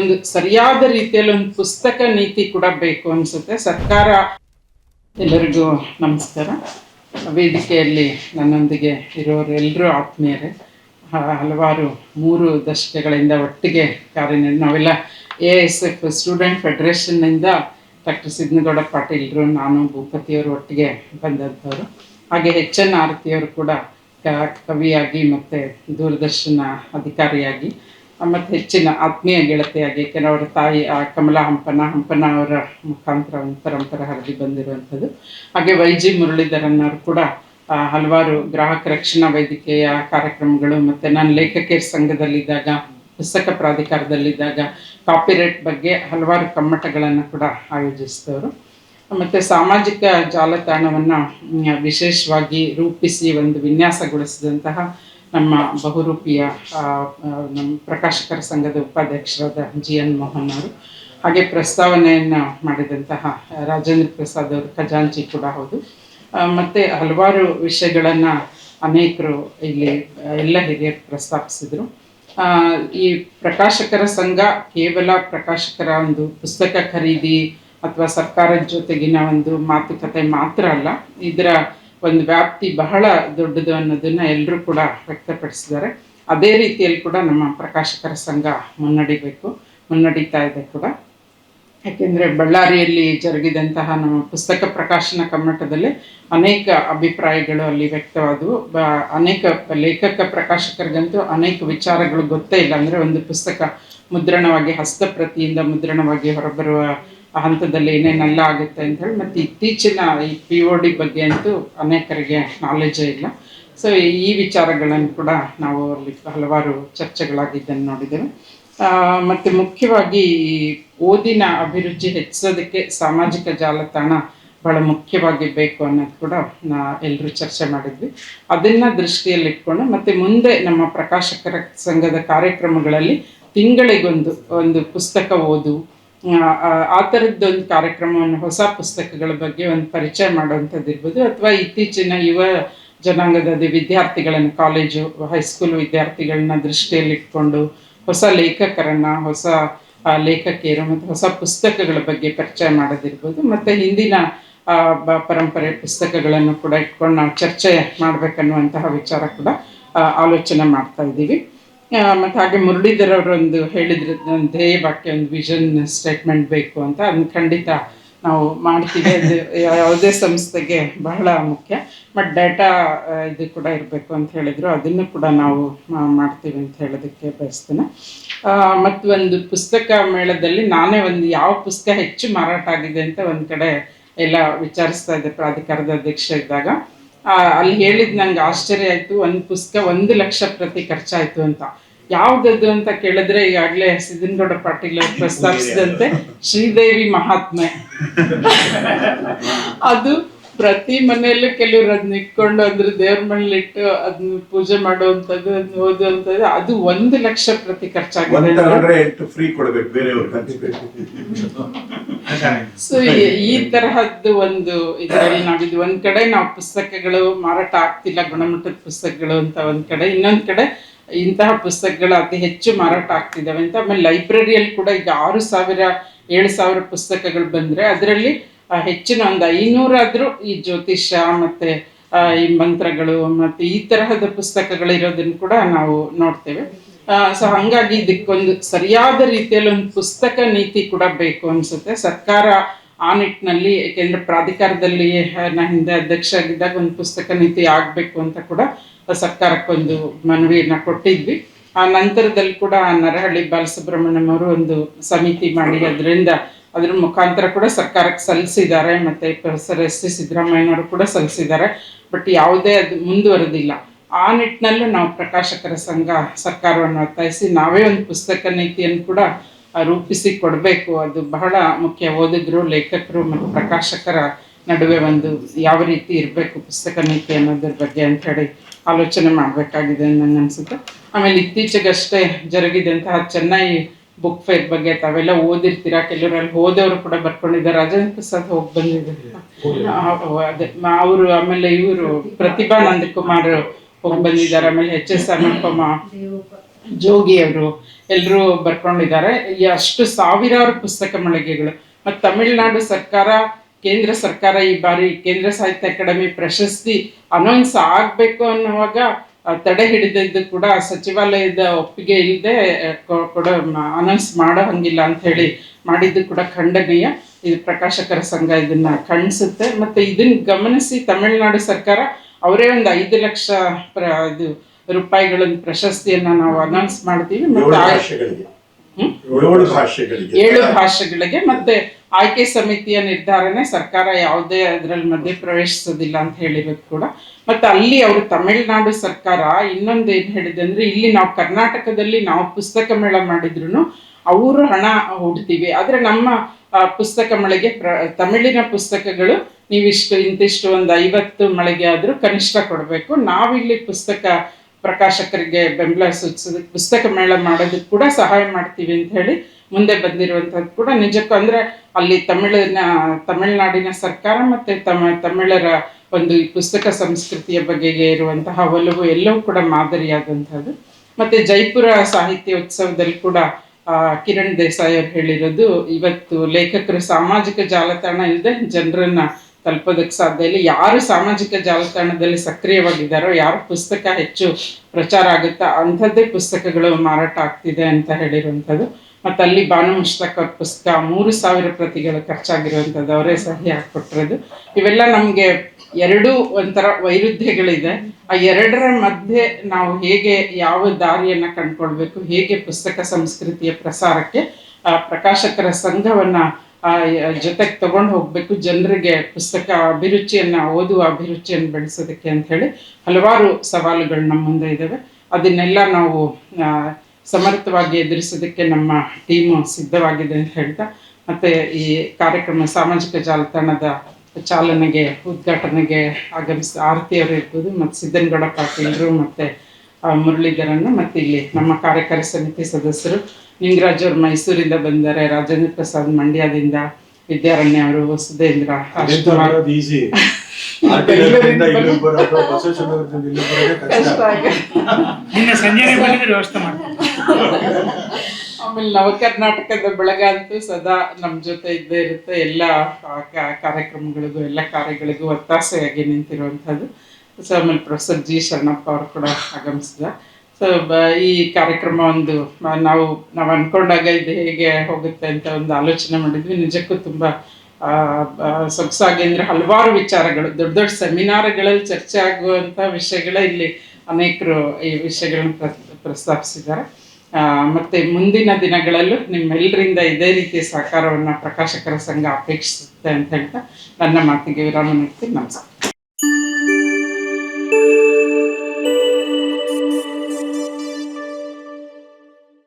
ಒಂದು ಸರಿಯಾದ ರೀತಿಯಲ್ಲಿ ಒಂದು ಪುಸ್ತಕ ನೀತಿ ಕೂಡ ಬೇಕು ಅನ್ಸುತ್ತೆ. ಸರ್ಕಾರ ಎಲ್ಲರಿಗೂ ನಮಸ್ಕಾರ. ವೇದಿಕೆಯಲ್ಲಿ ನನ್ನೊಂದಿಗೆ ಇರೋರೆಲ್ಲರೂ ಆತ್ಮೀಯರೇ. ಹ- ಹಲವಾರು ಮೂರು ದಶಕಗಳಿಂದ ಒಟ್ಟಿಗೆ ಕಾರ್ಯನಿರ್ ನಾವೆಲ್ಲ ಎ ಎಸ್ ಎಫ್ ಸ್ಟೂಡೆಂಟ್ ಫೆಡರೇಷನ್ನಿಂದ ಡಾಕ್ಟರ್ ಸಿದ್ನಗೌಡ ಪಾಟೀಲರು, ನಾನು ಭೂಪತಿಯವರು ಒಟ್ಟಿಗೆ ಬಂದಂಥವ್ರು ಹಾಗೆ ಎಚ್ ಎನ್ ಆರತಿಯವರು ಕೂಡ ಕವಿಯಾಗಿ ಮತ್ತು ದೂರದರ್ಶನ ಅಧಿಕಾರಿಯಾಗಿ. ಮತ್ತು ಹೆಚ್ಚಿನ ಆತ್ಮೀಯ ಗೆಳತಿಯಾಗಿ ಕೆಲವರ ತಾಯಿ, ಆ, ಕಮಲಾ ಹಂಪನ ಹಂಪನ ಅವರ ಮುಖಾಂತರ ಪರಂಪರೆ ಹರಿದು ಬಂದಿರುವಂಥದ್ದು. ಹಾಗೆ ವೈ ಜಿ ಮುರಳೀಧರನ್ನವರು ಕೂಡ ಹಲವಾರು ಗ್ರಾಹಕ ರಕ್ಷಣಾ ವೇದಿಕೆಯ ಕಾರ್ಯಕ್ರಮಗಳು ಮತ್ತು ನಾನು ಲೇಖಕಿಯರ ಸಂಘದಲ್ಲಿದ್ದಾಗ, ಪುಸ್ತಕ ಪ್ರಾಧಿಕಾರದಲ್ಲಿದ್ದಾಗ, ಕಾಪಿರೈಟ್ ಬಗ್ಗೆ ಹಲವಾರು ಕಮ್ಮಟಗಳನ್ನು ಕೂಡ ಆಯೋಜಿಸಿದವರು. ಮತ್ತು ಸಾಮಾಜಿಕ ಜಾಲತಾಣವನ್ನು ವಿಶೇಷವಾಗಿ ರೂಪಿಸಿ ಒಂದು ವಿನ್ಯಾಸಗೊಳಿಸಿದಂತಹ ನಮ್ಮ ಬಹುರೂಪಿಯ ನಮ್ಮ ಪ್ರಕಾಶಕರ ಸಂಘದ ಉಪಾಧ್ಯಕ್ಷರಾದ ಜಿ ಎನ್ ಮೋಹನ್ ಅವರು, ಹಾಗೆ ಪ್ರಸ್ತಾವನೆಯನ್ನು ಮಾಡಿದಂತಹ ರಾಜೇಂದ್ರ ಪ್ರಸಾದ್ ಅವರು ಖಜಾಂಚಿ ಕೂಡ ಹೌದು. ಮತ್ತು ಹಲವಾರು ವಿಷಯಗಳನ್ನು ಅನೇಕರು ಇಲ್ಲಿ ಎಲ್ಲ ಹಿರಿಯರು ಪ್ರಸ್ತಾಪಿಸಿದರು. ಈ ಪ್ರಕಾಶಕರ ಸಂಘ ಕೇವಲ ಪ್ರಕಾಶಕರ ಒಂದು ಪುಸ್ತಕ ಖರೀದಿ ಅಥವಾ ಸರ್ಕಾರದ ಜೊತೆಗಿನ ಒಂದು ಮಾತುಕತೆ ಮಾತ್ರ ಅಲ್ಲ, ಇದರ ಒಂದು ವ್ಯಾಪ್ತಿ ಬಹಳ ದೊಡ್ಡದು ಅನ್ನೋದನ್ನ ಎಲ್ಲರೂ ಕೂಡ ವ್ಯಕ್ತಪಡಿಸಿದ್ದಾರೆ. ಅದೇ ರೀತಿಯಲ್ಲಿ ಕೂಡ ನಮ್ಮ ಪ್ರಕಾಶಕರ ಸಂಘ ಮುನ್ನಡಿಬೇಕು, ಮುನ್ನಡೀತಾ ಇದೆ ಕೂಡ. ಯಾಕೆಂದರೆ ಬಳ್ಳಾರಿಯಲ್ಲಿ ಜರುಗಿದಂತಹ ನಮ್ಮ ಪುಸ್ತಕ ಪ್ರಕಾಶನ ಕಮ್ಮಟದಲ್ಲಿ ಅನೇಕ ಅಭಿಪ್ರಾಯಗಳು ಅಲ್ಲಿ ವ್ಯಕ್ತವಾದವು. ಬ, ಅನೇಕ ಲೇಖಕ ಪ್ರಕಾಶಕರಿಗಂತೂ ಅನೇಕ ವಿಚಾರಗಳು ಗೊತ್ತೇ ಇಲ್ಲ. ಅಂದರೆ ಒಂದು ಪುಸ್ತಕ ಮುದ್ರಣವಾಗಿ, ಹಸ್ತಪ್ರತಿಯಿಂದ ಮುದ್ರಣವಾಗಿ ಹೊರಬರುವ ಹಂತದಲ್ಲಿ ಏನೇನೆಲ್ಲ ಆಗುತ್ತೆ ಅಂತ ಹೇಳಿ, ಮತ್ತು ಇತ್ತೀಚಿನ ಈ ಪಿ ಒ ಡಿ ಬಗ್ಗೆ ಅಂತೂ ಅನೇಕರಿಗೆ ನಾಲೆಜೇ ಇಲ್ಲ. ಸೊ ಈ ವಿಚಾರಗಳನ್ನು ಕೂಡ ನಾವು ಅಲ್ಲಿ ಹಲವಾರು ಚರ್ಚೆಗಳಾಗಿದ್ದನ್ನು ನೋಡಿದ್ದೇವೆ. ಮತ್ತು ಮುಖ್ಯವಾಗಿ ಓದಿನ ಅಭಿರುಚಿ ಹೆಚ್ಚಿಸೋದಕ್ಕೆ ಸಾಮಾಜಿಕ ಜಾಲತಾಣ ಬಹಳ ಮುಖ್ಯವಾಗಿ ಬೇಕು ಅನ್ನೋದು ಕೂಡ ನಾ ಎಲ್ಲರೂ ಚರ್ಚೆ ಮಾಡಿದ್ವಿ. ಅದನ್ನ ದೃಷ್ಟಿಯಲ್ಲಿಟ್ಕೊಂಡು, ಮತ್ತೆ ಮುಂದೆ ನಮ್ಮ ಪ್ರಕಾಶಕರ ಸಂಘದ ಕಾರ್ಯಕ್ರಮಗಳಲ್ಲಿ ತಿಂಗಳಿಗೊಂದು ಒಂದು ಪುಸ್ತಕ ಓದು ಆ, ಥರದ್ದೊಂದು ಕಾರ್ಯಕ್ರಮವನ್ನು ಹೊಸ ಪುಸ್ತಕಗಳ ಬಗ್ಗೆ ಒಂದು ಪರಿಚಯ ಮಾಡುವಂಥದ್ದು ಇರ್ಬೋದು ಅಥವಾ ಇತ್ತೀಚಿನ ಯುವ ಜನಾಂಗದ ವಿದ್ಯಾರ್ಥಿಗಳನ್ನು ಕಾಲೇಜು ಹೈಸ್ಕೂಲ್ ವಿದ್ಯಾರ್ಥಿಗಳನ್ನ ದೃಷ್ಟಿಯಲ್ಲಿಟ್ಕೊಂಡು ಹೊಸ ಲೇಖಕರನ್ನ ಹೊಸ ಲೇಖಕಿಯರು ಮತ್ತು ಹೊಸ ಪುಸ್ತಕಗಳ ಬಗ್ಗೆ ಪರಿಚಯ ಮಾಡೋದಿರ್ಬೋದು. ಮತ್ತು ಹಿಂದಿನ ಪರಂಪರೆ ಪುಸ್ತಕಗಳನ್ನು ಕೂಡ ಇಟ್ಕೊಂಡು ನಾವು ಚರ್ಚೆ ಮಾಡಬೇಕನ್ನುವಂತಹ ವಿಚಾರ ಕೂಡ ಆಲೋಚನೆ ಮಾಡ್ತಾ ಇದ್ದೀವಿ. ಮತ್ತೆ ಹಾಗೆ ಮುರಳೀಧರ್ ಅವರು ಒಂದು ಹೇಳಿದ್ರು ಧ್ಯೇಯ ವಾಕ್ಯ, ಒಂದು ವಿಷನ್ ಸ್ಟೇಟ್ಮೆಂಟ್ ಬೇಕು ಅಂತ. ಅದನ್ನ ಖಂಡಿತ ನಾವು ಮಾಡ್ತೀವಿ. ಅದು ಯಾವುದೇ ಸಂಸ್ಥೆಗೆ ಬಹಳ ಮುಖ್ಯ. ಬಟ್ ಡೇಟಾ ಇದು ಕೂಡ ಇರಬೇಕು ಅಂತ ಹೇಳಿದ್ರು. ಅದನ್ನು ಕೂಡ ನಾವು ಮಾಡ್ತೀವಿ ಅಂತ ಹೇಳೋದಕ್ಕೆ ಬಯಸ್ತೇನೆ. ಮತ್ತು ಒಂದು ಪುಸ್ತಕ ಮೇಳದಲ್ಲಿ ನಾನೇ ಒಂದು ಯಾವ ಪುಸ್ತಕ ಹೆಚ್ಚು ಮಾರಾಟ ಆಗಿದೆ ಅಂತ ಒಂದು ಕಡೆ ಎಲ್ಲ ವಿಚಾರಿಸ್ತಾ ಇದ್ದೆ ಪ್ರಾಧಿಕಾರದ ಅಧ್ಯಕ್ಷ ಇದ್ದಾಗ. ಅಲ್ಲಿ ಹೇಳಿದ್ ನಂಗೆ ಆಶ್ಚರ್ಯ ಆಯ್ತು. ಒಂದು ಪುಸ್ತಕ ಒಂದು ಲಕ್ಷ ಪ್ರತಿ ಖರ್ಚಾಯ್ತು ಅಂತ. ಯಾವ್ದದ್ದು ಅಂತ ಕೇಳಿದ್ರೆ ಈಗಾಗಲೇ ಸಿದ್ದನಗೌಡ ಪಾಟೀಲ್ ಅವರು ಪ್ರಸ್ತಾಪಿಸಿದಂತೆ ಶ್ರೀದೇವಿ ಮಹಾತ್ಮೆ. ಅದು ಪ್ರತಿ ಮನೆಯಲ್ಲೂ ಕೆಲವರು ಅದನ್ನ ಇಟ್ಕೊಂಡು ಅಂದ್ರೆ ದೇವ್ರ ಮನೇಲಿಟ್ಟು ಅದನ್ನ ಪೂಜೆ ಮಾಡುವಂಥದ್ದು ಅದನ್ನ ಓದುವಂಥದ್ದು ಅದು ಒಂದು ಲಕ್ಷ ಪ್ರತಿ ಖರ್ಚಾಗುತ್ತೆ. ಎಂಟು ಫ್ರೀ ಕೊಡ್ಬೇಕು ಸೊ ಈ ತರಹದ್ದು ಒಂದು ಇದರಲ್ಲಿ ನಾವಿದ್ ಒಂದ್ ಕಡೆ ನಾವು ಪುಸ್ತಕಗಳು ಮಾರಾಟ ಆಗ್ತಿಲ್ಲ ಗುಣಮಟ್ಟದ ಪುಸ್ತಕಗಳು ಅಂತ ಒಂದ್ ಕಡೆ ಇನ್ನೊಂದ್ ಕಡೆ ಇಂತಹ ಪುಸ್ತಕಗಳು ಅತಿ ಹೆಚ್ಚು ಮಾರಾಟ ಆಗ್ತಿದ್ದಾವೆ ಅಂತ. ಆಮೇಲೆ ಲೈಬ್ರರಿಯಲ್ಲಿ ಕೂಡ ಈಗ ಆರು ಸಾವಿರ ಏಳು ಸಾವಿರ ಪುಸ್ತಕಗಳು ಬಂದ್ರೆ ಅದರಲ್ಲಿ ಹೆಚ್ಚಿನ ಒಂದು ಐನೂರಾದ್ರೂ ಈ ಜ್ಯೋತಿಷ್ಯ ಮತ್ತೆ ಆ, ಈ ಮಂತ್ರಗಳು ಮತ್ತೆ ಈ ತರಹದ ಪುಸ್ತಕಗಳಿರೋದನ್ನು ಕೂಡ ನಾವು ನೋಡ್ತೇವೆ. ಸೊ ಹಂಗಾಗಿ ಇದಕ್ಕೊಂದು ಸರಿಯಾದ ರೀತಿಯಲ್ಲಿ ಒಂದು ಪುಸ್ತಕ ನೀತಿ ಕೂಡ ಬೇಕು ಅನ್ಸುತ್ತೆ. ಸರ್ಕಾರ ಆ ನಿಟ್ಟಿನಲ್ಲಿ ಏಕೆಂದರೆ ಪ್ರಾಧಿಕಾರದಲ್ಲಿ ಆ, ನಾ ಹಿಂದೆ ಅಧ್ಯಕ್ಷ ಆಗಿದ್ದಾಗ ಒಂದು ಪುಸ್ತಕ ನೀತಿ ಆಗಬೇಕು ಅಂತ ಕೂಡ ಸರ್ಕಾರಕ್ಕೊಂದು ಮನವಿಯನ್ನ ಕೊಟ್ಟಿದ್ವಿ. ಆ ನಂತರದಲ್ಲಿ ಕೂಡ ನರಹಳ್ಳಿ ಬಾಲಸುಬ್ರಹ್ಮಣ್ಯಂ ಅವರು ಒಂದು ಸಮಿತಿ ಮಾಡಿ ಅದರಿಂದ ಅದ್ರ ಮುಖಾಂತರ ಕೂಡ ಸರ್ಕಾರಕ್ಕೆ ಸಲ್ಲಿಸಿದ್ದಾರೆ, ಮತ್ತೆ ಪ್ರೊಫೆಸರ್ ಎಸ್ ಸಿ ಸಿದ್ದರಾಮಯ್ಯನವರು ಕೂಡ ಸಲ್ಲಿಸಿದ್ದಾರೆ, ಬಟ್ ಯಾವುದೇ ಅದು ಮುಂದುವರೆದಿಲ್ಲ. ಆ ನಿಟ್ಟಿನಲ್ಲೂ ನಾವು ಪ್ರಕಾಶಕರ ಸಂಘ ಸರ್ಕಾರವನ್ನು ಒತ್ತಾಯಿಸಿ, ನಾವೇ ಒಂದು ಪುಸ್ತಕ ನೀತಿಯನ್ನು ಕೂಡ ರೂಪಿಸಿ ಕೊಡಬೇಕು. ಅದು ಬಹಳ ಮುಖ್ಯ. ಓದಿದ್ರು ಲೇಖಕರು ಮತ್ತು ಪ್ರಕಾಶಕರ ನಡುವೆ ಒಂದು ಯಾವ ರೀತಿ ಇರಬೇಕು ಪುಸ್ತಕ ನೀತಿ ಅನ್ನೋದ್ರ ಬಗ್ಗೆ ಅಂತ ಹೇಳಿ ಆಲೋಚನೆ ಮಾಡಬೇಕಾಗಿದೆ ನನ್ನ ಅನಿಸುತ್ತೆ. ಆಮೇಲೆ ಇತ್ತೀಚೆಗಷ್ಟೇ ಜರುಗಿದಂತಹ ಚೆನ್ನೈ ಬುಕ್ ಫೇರ್ ಬಗ್ಗೆ ತಾವೆಲ್ಲ ಓದಿರ್ತೀರಾ? ಕೆಲವರು ಅಲ್ಲಿ ಹೋದವರು ಕೂಡ ಬರ್ಕೊಂಡಿದ್ದಾರೆ. ರಾಜೇಂದ್ರ ಪ್ರಸಾದ್ ಹೋಗಿ ಬಂದಿದ್ದಾರೆ ಅವರು ಆಮೇಲೆ ಇವರು ಪ್ರತಿಭಾ ನಂದಕುಮಾರ್ ಹೋಗಿ ಬಂದಿದ್ದಾರೆ. ಆಮೇಲೆ ಎಚ್ ಎಸ್ ಅನುಪಮ ಜೋಗಿ ಅವರು ಎಲ್ಲರೂ ಬರ್ಕೊಂಡಿದ್ದಾರೆ. ಈ ಅಷ್ಟು ಸಾವಿರಾರು ಪುಸ್ತಕ ಮಳಿಗೆಗಳು. ಮತ್ತು ತಮಿಳುನಾಡು ಸರ್ಕಾರ ಕೇಂದ್ರ ಸರ್ಕಾರ ಈ ಬಾರಿ ಕೇಂದ್ರ ಸಾಹಿತ್ಯ ಅಕಾಡೆಮಿ ಪ್ರಶಸ್ತಿ ಅನೌನ್ಸ್ ಆಗಬೇಕು ಅನ್ನುವಾಗ ತಡೆ ಹಿಡಿದಿದ್ದು ಕೂಡ ಸಚಿವಾಲಯದ ಒಪ್ಪಿಗೆ ಇಲ್ಲದೆ ಕೂಡ ಅನೌನ್ಸ್ ಮಾಡೋ ಹಂಗಿಲ್ಲ ಅಂತ ಹೇಳಿ ಮಾಡಿದ್ದು ಕೂಡ ಖಂಡನೀಯ. ಇದು ಪ್ರಕಾಶಕರ ಸಂಘ ಇದನ್ನ ಖಂಡಿಸುತ್ತೆ. ಮತ್ತೆ ಇದನ್ನ ಗಮನಿಸಿ ತಮಿಳುನಾಡು ಸರ್ಕಾರ ಅವರೇ ಒಂದು ಐದು ಲಕ್ಷ ಪ್ರ ಇದು ರೂಪಾಯಿಗಳ ಪ್ರಶಸ್ತಿಯನ್ನ ನಾವು ಅನೌನ್ಸ್ ಮಾಡ್ತೀವಿ. ಮತ್ತೆ? ಏಳು ಭಾಷೆಗಳಿಗೆ. ಏಳು ಭಾಷೆಗಳಿಗೆ ಮತ್ತೆ ಆಯ್ಕೆ ಸಮಿತಿಯ ನಿರ್ಧಾರನೆ ಸರ್ಕಾರ ಯಾವುದೇ ಅದರಲ್ಲಿ ಮಧ್ಯೆ ಪ್ರವೇಶಿಸೋದಿಲ್ಲ ಅಂತ ಹೇಳಿರೋದು ಕೂಡ. ಮತ್ತೆ ಅಲ್ಲಿ ಅವರು ತಮಿಳುನಾಡು ಸರ್ಕಾರ ಇನ್ನೊಂದು ಏನ್ ಹೇಳಿದೆ ಅಂದ್ರೆ ಇಲ್ಲಿ ನಾವು ಕರ್ನಾಟಕದಲ್ಲಿ ನಾವು ಪುಸ್ತಕ ಮೇಳ ಮಾಡಿದ್ರು ಅವರು ಹಣ ಹೂಡ್ತೀವಿ. ಆದ್ರೆ ನಮ್ಮ ಪುಸ್ತಕ ಮಳೆಗೆ ಪ್ರ ತಮಿಳಿನ ಪುಸ್ತಕಗಳು ನೀವಿಷ್ಟು ಇಂತಿಷ್ಟು ಒಂದು ಐವತ್ತು ಮಳಿಗೆ ಆದರೂ ಕನಿಷ್ಠ ಕೊಡಬೇಕು. ನಾವಿಲ್ಲಿ ಪುಸ್ತಕ ಪ್ರಕಾಶಕರಿಗೆ ಬೆಂಬಲ ಸೂಚಿಸೋದಕ್ಕೆ ಪುಸ್ತಕ ಮೇಳ ಮಾಡೋದಕ್ಕೆ ಕೂಡ ಸಹಾಯ ಮಾಡ್ತೀವಿ ಅಂತ ಹೇಳಿ ಮುಂದೆ ಬಂದಿರುವಂಥದ್ದು ಕೂಡ ನಿಜಕ್ಕೂ ಅಂದ್ರೆ ಅಲ್ಲಿ ತಮಿಳಿನ, ತಮಿಳುನಾಡಿನ ಸರ್ಕಾರ ಮತ್ತೆ ತಮ, ತಮಿಳರ ಒಂದು ಈ ಪುಸ್ತಕ ಸಂಸ್ಕೃತಿಯ ಬಗೆಗೆ ಇರುವಂತಹ ಒಲವು ಎಲ್ಲವೂ ಕೂಡ ಮಾದರಿಯಾದಂಥದ್ದು. ಮತ್ತೆ ಜೈಪುರ ಸಾಹಿತ್ಯ ಉತ್ಸವದಲ್ಲಿ ಕೂಡ ಕಿರಣ್ ದೇಸಾಯಿ ಅವ್ರು ಹೇಳಿರೋದು, ಇವತ್ತು ಲೇಖಕರು ಸಾಮಾಜಿಕ ಜಾಲತಾಣ ಇಲ್ಲದೆ ಜನರನ್ನ ತಲುಪೋದಕ್ಕೆ ಸಾಧ್ಯ ಇಲ್ಲ. ಯಾರು ಸಾಮಾಜಿಕ ಜಾಲತಾಣದಲ್ಲಿ ಸಕ್ರಿಯವಾಗಿದ್ದಾರೋ, ಯಾರು ಪುಸ್ತಕ ಹೆಚ್ಚು ಪ್ರಚಾರ ಆಗುತ್ತಾ ಅಂಥದ್ದೇ ಪುಸ್ತಕಗಳು ಮಾರಾಟ ಆಗ್ತಿದೆ ಅಂತ ಹೇಳಿರುವಂಥದ್ದು. ಮತ್ತು ಅಲ್ಲಿ ಬಾನು ಪುಸ್ತಕ ಮೂರು ಸಾವಿರ ಪ್ರತಿಗಳು ಖರ್ಚಾಗಿರುವಂಥದ್ದು ಅವರೇ ಸಹಿ ಹಾಕ್ಕೊಟ್ಟಿರೋದು. ಇವೆಲ್ಲ ನಮಗೆ ಎರಡೂ ಒಂಥರ ವೈರುಧ್ಯಗಳಿದೆ. ಆ ಎರಡರ ಮಧ್ಯೆ ನಾವು ಹೇಗೆ ಯಾವ ದಾರಿಯನ್ನ ಕಂಡ್ಕೊಳ್ಬೇಕು, ಹೇಗೆ ಪುಸ್ತಕ ಸಂಸ್ಕೃತಿಯ ಪ್ರಸಾರಕ್ಕೆ ಪ್ರಕಾಶಕರ ಸಂಘವನ್ನ ಜೊತೆಗೆ ತಗೊಂಡು ಹೋಗ್ಬೇಕು. ಜನರಿಗೆ ಪುಸ್ತಕ ಅಭಿರುಚಿಯನ್ನ, ಓದುವ ಅಭಿರುಚಿಯನ್ನು ಬೆಳೆಸೋದಕ್ಕೆ ಅಂತ ಹೇಳಿ ಹಲವಾರು ಸವಾಲುಗಳು ನಮ್ಮ ಮುಂದೆ ಇದ್ದಾವೆ ಅದನ್ನೆಲ್ಲ ನಾವು ಸಮರ್ಥವಾಗಿ ಎದುರಿಸೋದಕ್ಕೆ ನಮ್ಮ ಟೀಮು ಸಿದ್ಧವಾಗಿದೆ ಅಂತ ಹೇಳ್ತಾ, ಮತ್ತೆ ಈ ಕಾರ್ಯಕ್ರಮ ಸಾಮಾಜಿಕ ಜಾಲತಾಣದ ಚಾಲನೆಗೆ, ಉದ್ಘಾಟನೆಗೆ ಆಗಮಿಸಿದ ಆರತಿ ಅವರು ಇರ್ಬೋದು, ಮತ್ತು ಸಿದ್ದನಗೌಡ ಪಾಟೀಲರು, ಮತ್ತು ಆ, ಮುರಳೀಧರನ್ನು ಮತ್ತು ಇಲ್ಲಿ ನಮ್ಮ ಕಾರ್ಯಕಾರಿ ಸಮಿತಿ ಸದಸ್ಯರು ನಿಂಗರಾಜ್ ಅವರು ಮೈಸೂರಿಂದ ಬಂದರೆ ರಾಜೇಂದ್ರ ಪ್ರಸಾದ್ ಮಂಡ್ಯದಿಂದ ವಿದ್ಯಾರಣ್ಯ ಅವರು ಸುಧೇಂದ್ರ ಆಮೇಲೆ ನವ ಕರ್ನಾಟಕದ ಬೆಳಗ್ಗೆ ಅಂತೂ ಸದಾ ನಮ್ಮ ಜೊತೆ ಇದ್ದೇ ಇರುತ್ತೆ. ಎಲ್ಲ ಕಾರ್ಯಕ್ರಮಗಳಿಗೂ ಎಲ್ಲ ಕಾರ್ಯಗಳಿಗೂ ಒತ್ತಾಸೆಯಾಗಿ ನಿಂತಿರುವಂಥದ್ದು. ಸೊ ಆಮೇಲೆ ಪ್ರೊಫೆಸರ್ ಜಿ ಶರಣಪ್ಪ ಅವರು ಕೂಡ ಆಗಮಿಸಿದ. ಸೊ ಈ ಕಾರ್ಯಕ್ರಮ ಒಂದು ನಾವು ನಾವು ಅಂದ್ಕೊಂಡಾಗ ಇದು ಹೇಗೆ ಹೋಗುತ್ತೆ ಅಂತ ಒಂದು ಆಲೋಚನೆ ಮಾಡಿದ್ವಿ. ನಿಜಕ್ಕೂ ತುಂಬ ಸೊಗಸಾಗಿ ಅಂದರೆ ಹಲವಾರು ವಿಚಾರಗಳು, ದೊಡ್ಡ ದೊಡ್ಡ ಸೆಮಿನಾರ್ಗಳಲ್ಲಿ ಚರ್ಚೆ ಆಗುವಂಥ ವಿಷಯಗಳೇ ಇಲ್ಲಿ ಅನೇಕರು ಈ ವಿಷಯಗಳನ್ನು ಪ್ರ, ಪ್ರಸ್ತಾಪಿಸಿದ್ದಾರೆ. ಮತ್ತೆ ಮುಂದಿನ ದಿನಗಳಲ್ಲೂ ನಿಮ್ಮೆಲ್ಲರಿಂದ ಇದೇ ರೀತಿ ಸಹಕಾರವನ್ನು ಪ್ರಕಾಶಕರ ಸಂಘ ಅಪೇಕ್ಷಿಸುತ್ತೆ ಅಂತ ಹೇಳ್ತಾ ನನ್ನ ಮಾತಿಗೆ ವಿರಾಮ ನೀಡ್ತೀನಿ. ನಮಸ್ಕಾರ.